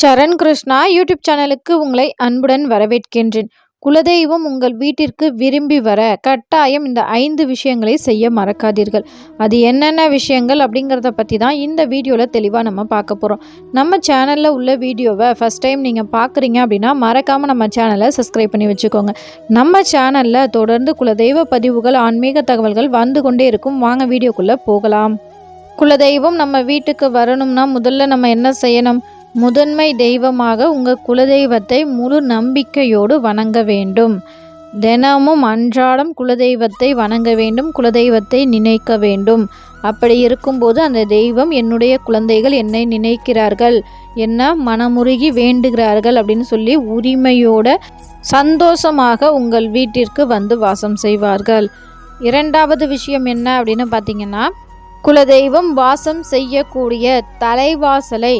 சரண் Krishna YouTube சேனலுக்கு உங்களை அன்புடன் வரவேற்கின்றேன். குலதெய்வம் உங்கள் வீட்டிற்கு விரும்பி வர கட்டாயம் இந்த ஐந்து விஷயங்களை செய்ய மறக்காதீர்கள். அது என்னென்ன விஷயங்கள் அப்படிங்கிறத பற்றி தான் இந்த வீடியோவில் தெளிவாக நம்ம பார்க்க போகிறோம் நம்ம சேனலில் உள்ள வீடியோவை ஃபஸ்ட் டைம் நீங்கள் பார்க்குறீங்க அப்படின்னா மறக்காமல் நம்ம சேனலை சப்ஸ்கிரைப் பண்ணி வச்சுக்கோங்க. நம்ம சேனலில் தொடர்ந்து குலதெய்வ பதிவுகள் ஆன்மீக தகவல்கள் வந்து கொண்டே இருக்கும். வாங்க வீடியோக்குள்ளே போகலாம். குலதெய்வம் நம்ம வீட்டுக்கு வரணும்னா முதல்ல நம்ம என்ன செய்யணும்? முதன்மை தெய்வமாக உங்கள் குலதெய்வத்தை முழு நம்பிக்கையோடு வணங்க வேண்டும். தினமும் அன்றாடம் குலதெய்வத்தை வணங்க வேண்டும் குலதெய்வத்தை நினைக்க வேண்டும். அப்படி இருக்கும்போது அந்த தெய்வம் என்னுடைய குழந்தைகள் என்னை நினைக்கிறார்கள் என்ன மனமுருகி வேண்டுகிறார்கள் அப்படின்னு சொல்லி உரிமையோட சந்தோஷமாக உங்கள் வீட்டிற்கு வந்து வாசம் செய்வார்கள். இரண்டாவது விஷயம் என்ன அப்படின்னு பார்த்தீங்கன்னா குலதெய்வம் வாசம் செய்யக்கூடிய தலைவாசலை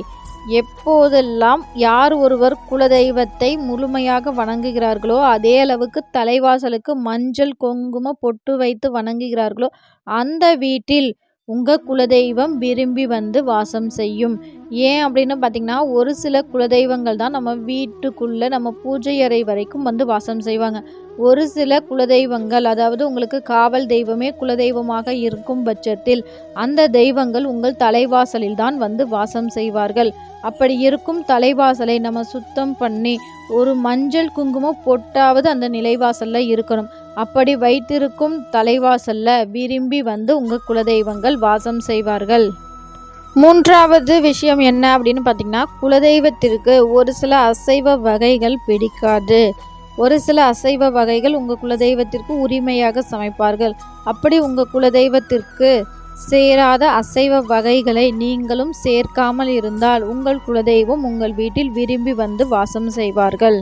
எப்போதெல்லாம் யார் ஒருவர் குலதெய்வத்தை முழுமையாக வணங்குகிறார்களோ அதே அளவுக்கு தலைவாசலுக்கு மஞ்சள் குங்கும பொட்டு வைத்து வணங்குகிறார்களோ அந்த வீட்டில் உங்கள் குலதெய்வம் விரும்பி வந்து வாசம் செய்யும். ஏன் அப்படின்னு பார்த்தீங்கன்னா ஒரு சில குலதெய்வங்கள் தான் நம்ம வீட்டுக்குள்ளே நம்ம பூஜை அறை வரைக்கும் வந்து வாசம் செய்வாங்க. ஒரு சில குலதெய்வங்கள் அதாவது உங்களுக்கு காவல் தெய்வமே குலதெய்வமாக இருக்கும் பட்சத்தில் அந்த தெய்வங்கள் உங்கள் தலைவாசலில் தான் வந்து வாசம் செய்வார்கள். அப்படி இருக்கும் தலைவாசலை நம்ம சுத்தம் பண்ணி ஒரு மஞ்சள் குங்குமம் பொட்டாவது அந்த நிலைவாசலில் இருக்கணும். அப்படி வைத்திருக்கும் தலைவாசலில் விரும்பி வந்து உங்கள் குலதெய்வங்கள் வாசம் செய்வார்கள். மூன்றாவது விஷயம் என்ன அப்படின்னு பார்த்தீங்கன்னா குலதெய்வத்திற்கு ஒரு சில அசைவ வகைகள் பிடிக்காது. ஒரு சில அசைவ வகைகள் உங்கள் குலதெய்வத்திற்கு உரிமையாக சமைப்பார்கள். அப்படி உங்கள் குலதெய்வத்திற்கு சேராத அசைவ வகைகளை நீங்களும் சேர்க்காமல் இருந்தால் உங்கள் குலதெய்வம் உங்கள் வீட்டில் விரும்பி வந்து வாசம் செய்வார்கள்.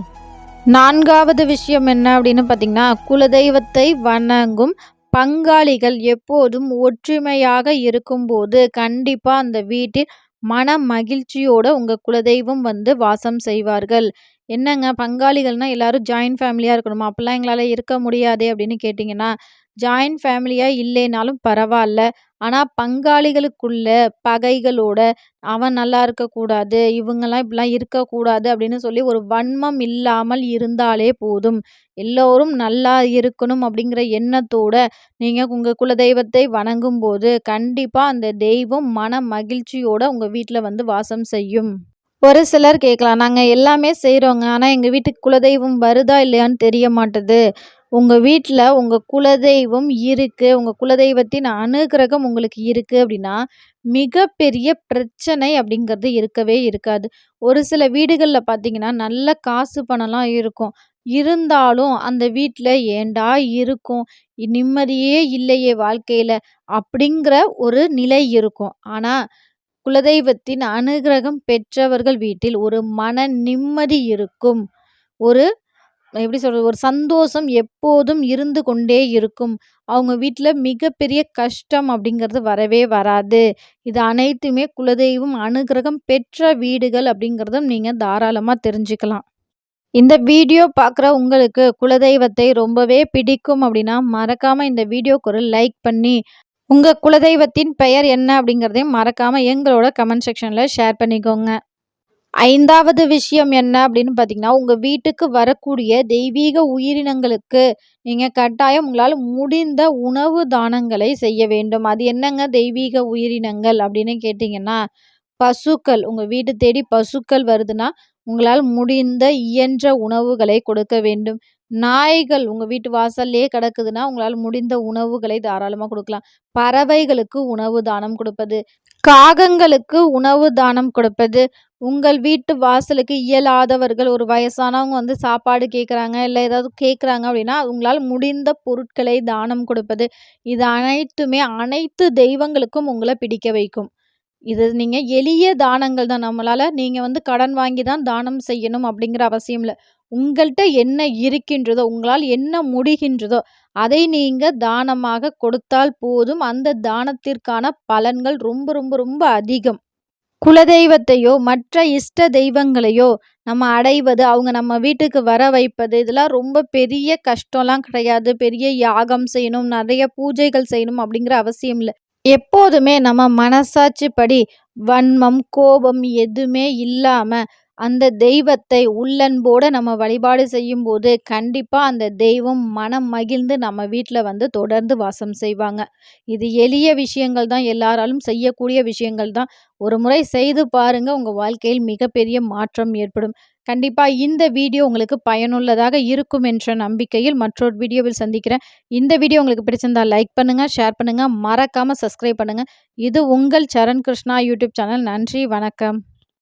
நான்காவது விஷயம் என்ன அப்படின்னு பார்த்தீங்கன்னா குலதெய்வத்தை வணங்கும் பங்காளிகள் எப்போதும் ஒற்றுமையாக இருக்கும்போது கண்டிப்பாக அந்த வீட்டில் மன மகிழ்ச்சியோட உங்கள் குலதெய்வம் வந்து வாசம் செய்வார்கள். என்னங்க பங்காளிகள்னால் எல்லாரும் ஜாயின்ட் ஃபேமிலியாக இருக்கணுமா? அப்படிலாம் எங்களால் இருக்க முடியாதே அப்படின்னு கேட்டிங்கன்னா ஜாயின்ட் ஃபேமிலியாக இல்லைனாலும் பரவாயில்ல. ஆனால் பங்காளிகளுக்குள்ள பகைகளோட அவன் நல்லா இருக்கக்கூடாது இவங்கெல்லாம் இப்படிலாம் இருக்கக்கூடாது அப்படின்னு சொல்லி ஒரு வன்மம் இல்லாமல் இருந்தாலே போதும். எல்லோரும் நல்லா இருக்கணும் அப்படிங்கிற எண்ணத்தோட நீங்கள் உங்கள் குலதெய்வத்தை வணங்கும் போது கண்டிப்பாக அந்த தெய்வம் மன மகிழ்ச்சியோட உங்கள் வீட்டில் வந்து வாசம் செய்யும். ஒரு சிலர் கேட்கலாம் நாங்கள் எல்லாமே செய்கிறோங்க ஆனால் எங்கள் வீட்டுக்கு குலதெய்வம் வருதா இல்லையான்னு தெரிய மாட்டுது. உங்கள் வீட்டில் உங்கள் குலதெய்வம் இருக்குது உங்கள் குலதெய்வத்தின் அனுகிரகம் உங்களுக்கு இருக்குது அப்படின்னா மிகப்பெரிய பிரச்சனை அப்படிங்கிறது இருக்கவே இருக்காது. ஒரு சில வீடுகளில் பார்த்தீங்கன்னா நல்ல காசு பணம்லாம் இருக்கும். இருந்தாலும் அந்த வீட்டில் ஏண்டா இருக்கும்? நிம்மதியே இல்லையே வாழ்க்கையில். அப்படிங்கிற ஒரு நிலை இருக்கும். ஆனால் குலதெய்வத்தின் அனுகிரகம் பெற்றவர்கள் வீட்டில் ஒரு மன நிம்மதி இருக்கும். ஒரு எப்படி சொல்கிறது ஒரு சந்தோஷம் எப்போதும் இருந்து கொண்டே இருக்கும். அவங்க வீட்டில் மிகப்பெரிய கஷ்டம் அப்படிங்கிறது வரவே வராது. இது அனைத்துமே குலதெய்வம் அனுகிரகம் பெற்ற வீடுகள் அப்படிங்கிறதும் நீங்கள் தாராளமாக தெரிஞ்சுக்கலாம். இந்த வீடியோ பார்க்குற உங்களுக்கு குலதெய்வத்தை ரொம்பவே பிடிக்கும் அப்படின்னா மறக்காமல் இந்த வீடியோக்கு ஒரு லைக் பண்ணி உங்கள் குலதெய்வத்தின் பெயர் என்ன அப்படிங்கிறதையும் மறக்காமல் எங்களோட கமெண்ட் செக்ஷனில் ஷேர் பண்ணிக்கோங்க. ஐந்தாவது விஷயம் என்ன அப்படின்னு பார்த்தீங்கன்னா உங்கள் வீட்டுக்கு வரக்கூடிய தெய்வீக உயிரினங்களுக்கு நீங்கள் கட்டாயம் உங்களால் முடிந்த உணவு தானங்களை செய்ய வேண்டும். அது என்னங்க தெய்வீக உயிரினங்கள் அப்படின்னு கேட்டிங்கன்னா பசுக்கள் உங்கள் வீட்டு தேடி பசுக்கள் வருதுன்னா உங்களால் முடிந்த இயன்ற உணவுகளை கொடுக்க வேண்டும். நாய்கள் உங்கள் வீட்டு வாசல்லே கிடக்குதுன்னா உங்களால் முடிந்த உணவுகளை தாராளமாக கொடுக்கலாம். பறவைகளுக்கு உணவு தானம் கொடுப்பது காகங்களுக்கு உணவு தானம் கொடுப்பது உங்கள் வீட்டு வாசலுக்கு இயலாதவர்கள் ஒரு வயசானவங்க வந்து சாப்பாடு கேட்குறாங்க இல்லை ஏதாவது கேட்குறாங்க அப்படின்னா உங்களால் முடிந்த பொருட்களை தானம் கொடுப்பது. இது அனைத்துமே அனைத்து தெய்வங்களுக்கும் உங்களை பிடிக்க வைக்கும். இது நீங்கள் எளிய தானங்கள் தான். நம்மளால் நீங்கள் வந்து கடன் வாங்கி தான் தானம் செய்யணும் அப்படிங்கிற அவசியம் இல்லை. உங்கள்கிட்ட என்ன இருக்கின்றதோ உங்களால் என்ன முடிகின்றதோ அதை நீங்கள் தானமாக கொடுத்தால் போதும். அந்த தானத்திற்கான பலன்கள் ரொம்ப ரொம்ப ரொம்ப அதிகம். குலதெய்வத்தையோ மற்ற இஷ்ட தெய்வங்களையோ நம்ம அடைவது அவங்க நம்ம வீட்டுக்கு வர வைப்பது இதெல்லாம் ரொம்ப பெரிய கஷ்டம்லாம் கிடையாது. பெரிய யாகம் செய்யணும் நிறைய பூஜைகள் செய்யணும் அப்படிங்கிற அவசியம் இல்லை. எப்போதுமே நம்ம மனசாட்சி படி வன்மம் கோபம் எதுவுமே இல்லாமல் அந்த தெய்வத்தை உள்ளன்போடு நம்ம வழிபாடு செய்யும்போது கண்டிப்பாக அந்த தெய்வம் மனம் மகிழ்ந்து நம்ம வீட்டில் வந்து தொடர்ந்து வாசம் செய்வாங்க. இது எளிய விஷயங்கள் தான் எல்லாராலும் செய்யக்கூடிய விஷயங்கள் தான். ஒரு முறை செய்து பாருங்கள் உங்கள் வாழ்க்கையில் மிகப்பெரிய மாற்றம் ஏற்படும். கண்டிப்பாக இந்த வீடியோ உங்களுக்கு பயனுள்ளதாக இருக்கும் என்ற நம்பிக்கையில் மற்றொரு வீடியோவில் சந்திக்கிறேன். இந்த வீடியோ உங்களுக்கு பிடிச்சிருந்தால் லைக் பண்ணுங்கள் ஷேர் பண்ணுங்கள் மறக்காமல் சப்ஸ்கிரைப் பண்ணுங்கள் இது உங்கள் சரண் கிருஷ்ணா யூடியூப் சேனல். நன்றி வணக்கம்.